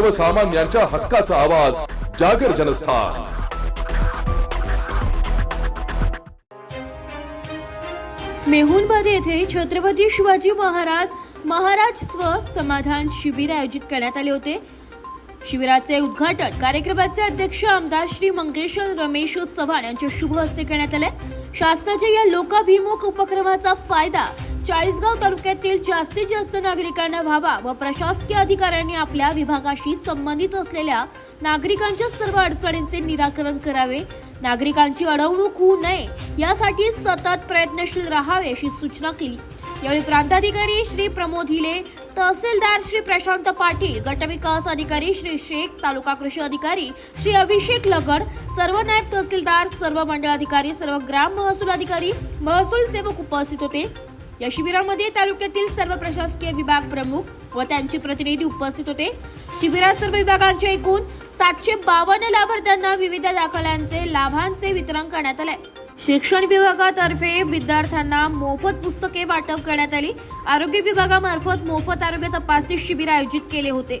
सर्वसामान्यांच्या हक्काचा आवाज जागर जनस्थान. मेहुणबाद येथे छत्रपती शिवाजी महाराज महाराज स्व समाधान शिबिर आयोजित करण्यात आले होते. शिबिराचे उद्घाटन कार्यक्रमाचे अध्यक्ष आमदार श्री मंगेश रमेश चव्हाण यांच्या शुभ हस्ते करण्यात आले. शासनाच्या या लोकाभिमुख उपक्रमाचा फायदा चाळीसगाव तालुक्यातील जास्तीत जास्त नागरिकांना व्हावा व प्रशासकीय अधिकाऱ्यांनी आपल्या विभागाशी संबंधित असलेल्या नागरिकांच्या सर्व अडचणींचे निराकरण करावे. नागरिकांची अडवणूक होऊ नये यासाठी सतत प्रयत्नशील राहावे अशी सूचना केली. यावेळी प्रांताधिकारी श्री प्रमोद हिले तहसीलदार श्री प्रशांत पाटील गटविकास अधिकारी श्री शेख तालुका कृषी अधिकारी श्री अभिषेक लगड सर्व नायब तहसीलदार सर्व मंडळ अधिकारी सर्व ग्राम महसूल अधिकारी महसूल सेवक उपस्थित होते. या शिबिरामध्ये तालुक्यातील सर्व प्रशासकीय विभाग प्रमुख व त्यांचे प्रतिनिधी उपस्थित होते. शिबिरात सर्व विभागांच्या एकूण सातशे बावन्न लाभार्थ्यांना विविध दाखल्यांचे लाभांचे वितरण करण्यात आले. शिक्षण विभागातर्फे विद्यार्थ्यांना मोफत पुस्तके वाटप करण्यात आली. आरोग्य विभागामार्फत मोफत आरोग्य तपासणी शिबिर आयोजित केले होते.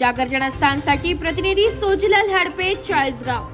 जागर जनस्थानसाठी प्रतिनिधी सोजीलाल हाडपे चाळीसगाव.